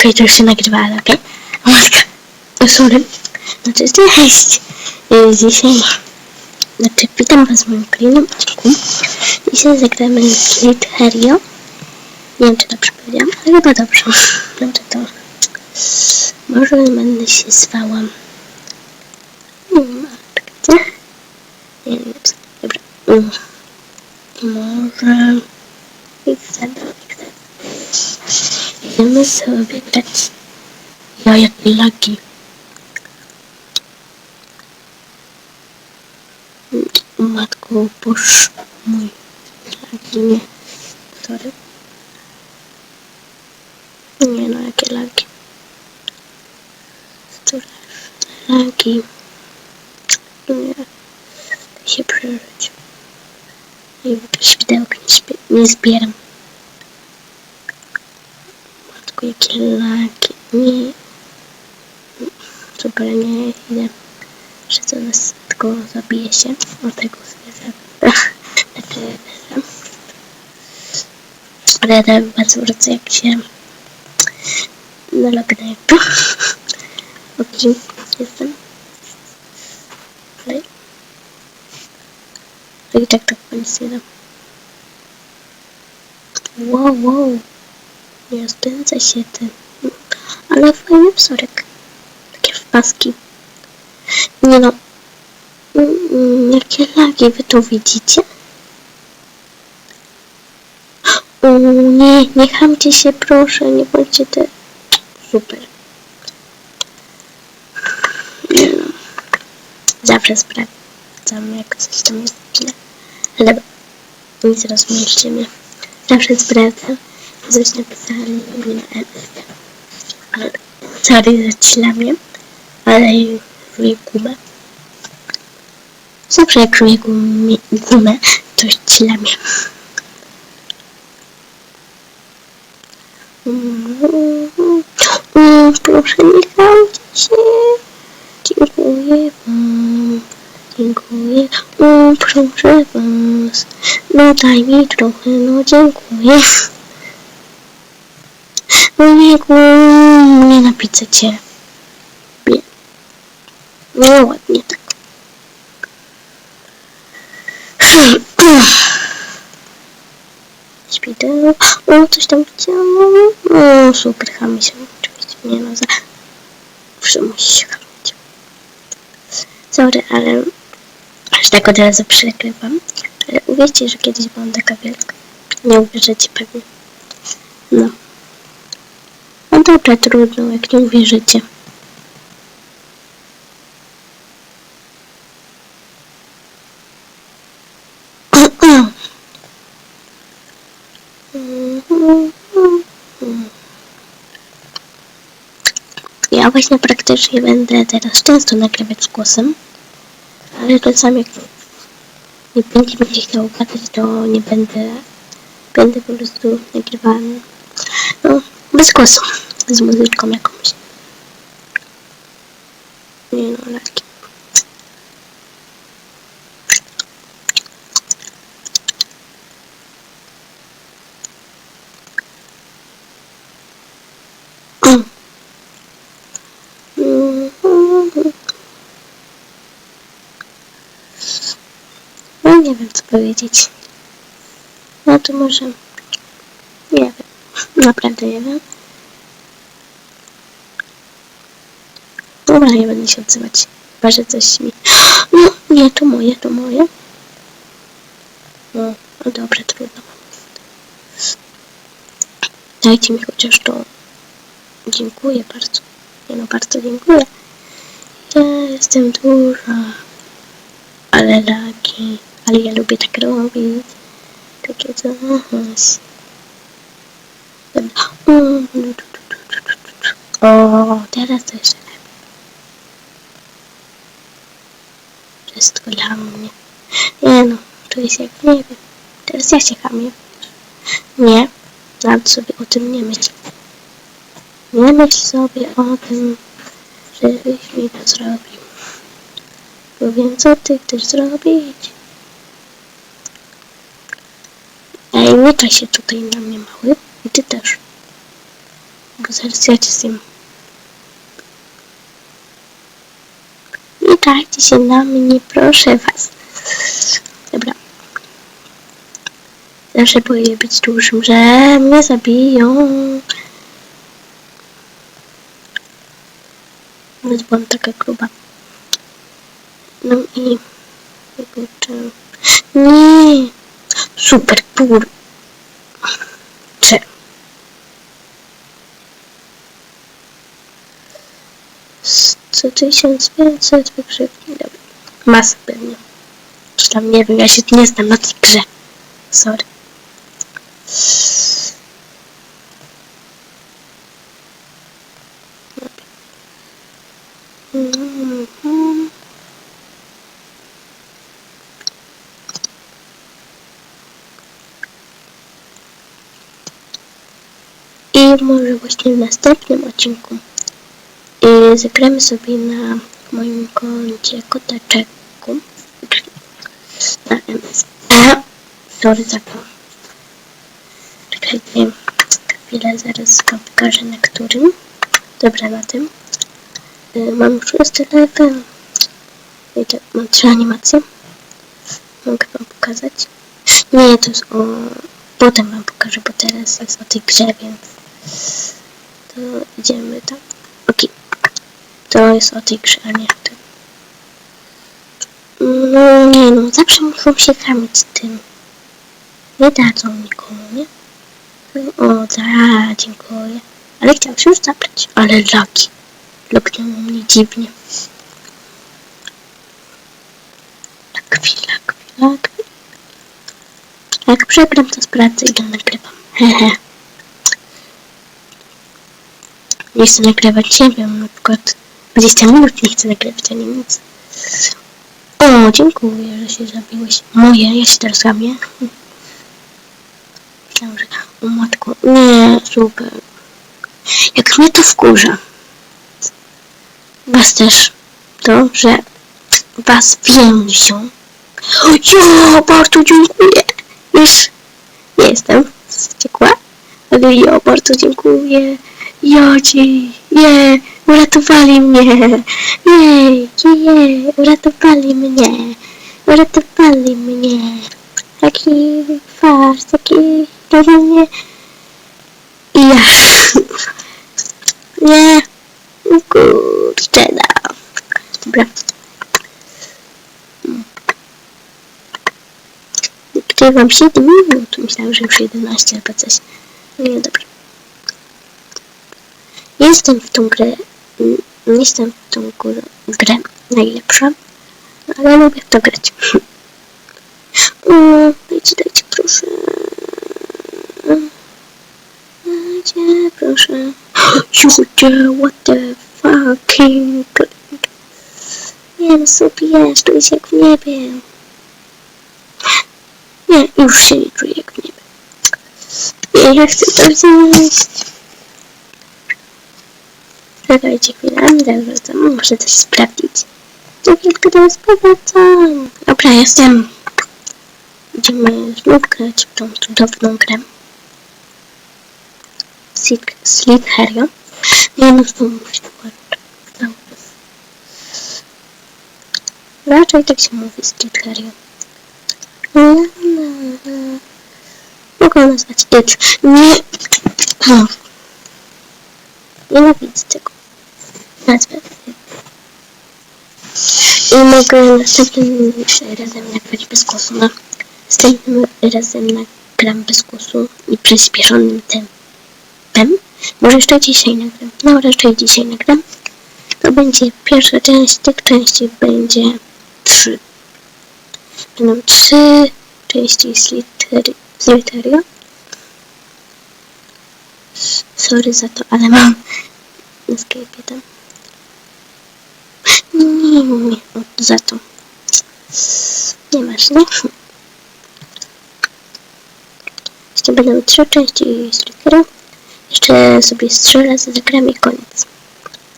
Okej, to już się nagrywa, ale okej. O matka. O, sorry. Znaczy, cześć. Y, Dzisiaj... Znaczy, witam was w moim kolejnym odcinku. Dzisiaj zagramy Kate Herio. Nie wiem, czy dobrze powiedziałam, ale chyba dobrze. Dobrze to... Może będę się zwała... Hmm, czekajcie. Nie wiem, dobra. Mm. Może... XZ, XZ. Idziemy sobie grać. Ja jakie lagi. Matko, boż mój. Lagi nie. Sorry. Nie no, jakie lagi. Które lagi. Nie. Się przeżyć. I świdełka nie, śpie- nie zbieram. Matko, jakie laki. Nie. Super, nie idę. Że zaraz tylko zabiję się o tego zwierzęta. Znaczy. Ale tak bardzo wrócę, jak się nalognę. Okej, jestem. Ale... I tak tak nic nie dam. Wow, wow. Nie rozpędza się ten. Ale fajny wzorek. Takie wpaski. Nie no. Mm, Jakie lagi wy to widzicie? O nie, nie chamcie się proszę, nie bądźcie te... Super. Nie no. Zawsze sprawdzam jak coś tam jest. Ale nie zrozumieliście mnie. Zawsze sprawdzam. Coś napisali sorry za ćlamię, ale czuję gumę. Zawsze jak czuję gumę, to ćlamię. Mm, Proszę nie chamcie się. Dziękuję wam. Dziękuję. O, proszę was. No daj mi trochę, no dziękuję. Ojejku, nienawidzę cię. Nie. No ładnie tak. Śpidę. O, coś tam widziałam. O, super, chamy się. Oczywiście nie no, za... Zawsze musi się chamić. Sorry, ale aż tak od razu przegrywam. Ale uwierzcie, że kiedyś byłam taka wielka. Nie uwierzycie pewnie. No. No dobra, trudno, jak nie uwierzycie. Ja właśnie praktycznie będę teraz często nagrywać z głosem, ale czasami jak nie będzie mi się chciało gadać, to nie będę, będę po prostu nagrywany, no, bez głosu, z muzyczką jakąś. Nie no, laki. No nie wiem co powiedzieć. No to może... Nie wiem. Naprawdę nie wiem. Dobra, nie będę się odzywać. Chyba, że coś mi... No, nie, to moje, to moje. No, no dobra, trudno. Dajcie mi chociaż to. Dziękuję bardzo. Nie no, bardzo dziękuję. Ja jestem duża. Ale laki. Ale ja lubię tak robić. Takie coś. O, teraz to jeszcze Wszystko dla mnie. Nie no, czuję się jak nie wiem. Teraz ja się chamię. Nie, nawet sobie o tym nie myśl. Nie myśl sobie o tym, żebyś mi to zrobił. Bo wiem, co ty chcesz zrobić. Ej, nie czaj się tutaj na mnie, mały. I ty też. Bo zaraz ja cię zjem. Czajcie się na mnie, proszę was. Dobra. Zawsze boję być dużym, że mnie zabiją. Więc byłam taka gruba. No i... Nie! Super, pur. Co 1500 wykrzywki, dobra. Masa pewnie. Czy tam nie wiem, ja się nie znam na tej grze. Sorry. I może właśnie w następnym odcinku y, zagramy sobie na moim koncie kotaczeku na MSE. Sorry za to. Czekajcie, chwilę, zaraz wam pokażę na którym. Dobra, na tym. Y, mam szósty level. Wiecie, mam trzy animacje. Mogę wam pokazać. Nie, to jest o... Potem wam pokażę, bo teraz jest o tej grze, więc... To idziemy tam. Okej. To jest o tej grze, a nie o tym. No nie no, zawsze muszą się karmić tym. Nie dadzą nikomu, nie? O, da, dziękuję. Ale chciał się już zabrać. Ale laki. Loknęło mnie dziwnie. Lakwi, lakwi, lakwi. Jak przegram, to sprawdzę ile nagrywam. Hehe. Nie chcę nagrywać, nie na przykład 20 minut nie chcę nagrywać, ani nic. O, dziękuję, że się zabiłeś. Moje, ja się teraz zamię. Myślałam, że... O matko, nie, super. Jak mnie to wkurza. Was też. To, że was więzią. Ja bardzo dziękuję. Już nie jestem wściekła, ale ja bardzo dziękuję. Ja ci, je, uratowali mnie. Jej, je, uratowali mnie. Uratowali mnie. Taki fars, taki normalnie. I ja. Nie. Kurczę, no. Dobra. Nagrywam 7 minut. Myślałam, że już 11 albo coś. Nie, dobra. Jestem w tą grę. Nie jestem w tą grę, najlepsza, ale lubię w to grać. Dajcie, dajcie, proszę. Dajcie, proszę. Ludzie, what the fucking... Nie no, sobie jest, czuję się jak w niebie. Nie, już się nie czuję jak w niebie. Nie, ja chcę to zjeść. Czekajcie chwilę, zaraz muszę coś sprawdzić. Za chwilkę was powracam. Dobra, jestem. Będziemy znów grać w tą cudowną grę. Sleep Harry. Nie no, to musi włączyć. Raczej tak się mówi la, la. Mogę nazwać it. Nie. Nienawidzę tego. I mogę następnym razem nagrać bez głosu. No. Następnym razem nagram bez głosu i przyspieszonym tempem. Może jeszcze dzisiaj nagram. No, raczej dzisiaj nagram. To będzie pierwsza część. Tych części będzie trzy. Będą trzy części Sliteri- Sliteria. Sorry za to, ale mam na Skype'ie tam. Nie, nie, nie, za to. Nie masz, nie? Jeszcze będą trzy części Slitera. Jeszcze sobie strzelę, zagram i koniec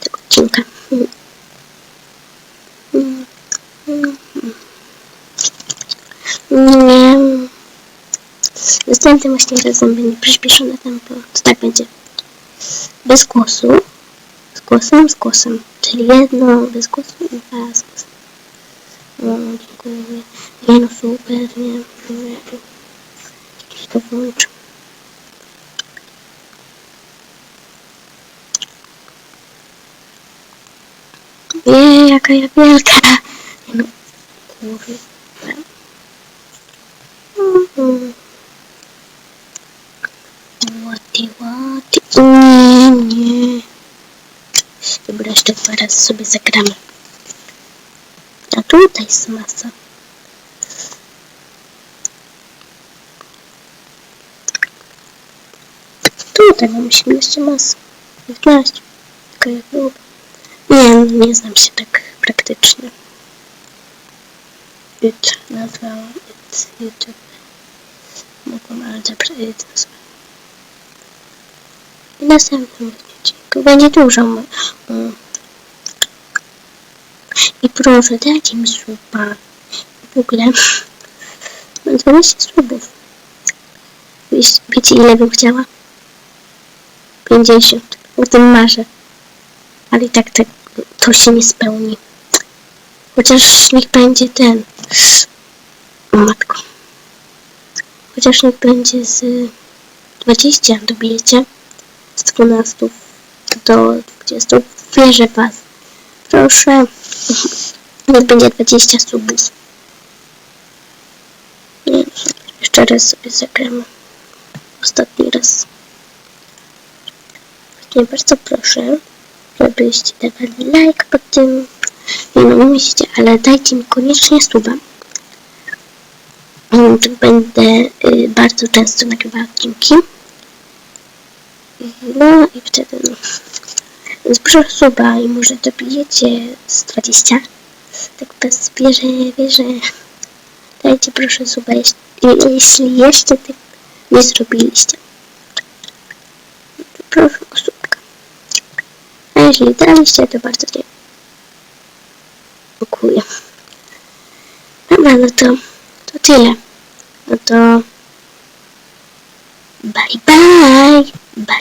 tego odcinka. Nie. Następnym właśnie razem będzie przyspieszone tempo. To tak będzie. bez głosu, z głosem, z głosem, czyli jedno bez głosu i dwa z głosem. No, dziękuję. Nie no, super, nie, nie, Jakiś to włączę. Nie, jaka ja wielka. No. Dobra, jeszcze dwa razy sobie zagramy. A tutaj jest masa. Tutaj mam 18 mas. 15. Tylko jak było. Nie, no, nie znam się tak praktycznie. It nazwałam it YouTube. Mogłam, dobrze it nazwałam. I następnym odcinku będzie dużo. mm. I proszę, dajcie mi suba. W ogóle mam 12 subów. Wiecie ile bym chciała? 50. O tym marzę. Ale i tak te, to się nie spełni. Chociaż niech będzie ten. Matko. Chociaż niech będzie z 20 dobijecie. Z 12 do 20. Wierzę was. Proszę. Niech będzie 20 subów. Nie, jeszcze raz sobie zagramy. Ostatni raz. Właśnie bardzo proszę, żebyście dawali like pod tym. Nie no, musicie, ale dajcie mi koniecznie suba. Mm, Będę y, bardzo często nagrywała odcinki. No i wtedy no. Więc proszę suba i może dobijecie z 20. Tak bez wierzę, wierzę. Dajcie proszę suba, jeśli, jeśli jeszcze tak nie zrobiliście. Proszę o subka. A jeśli daliście, to bardzo dziękuję. Dobra, no to, to tyle.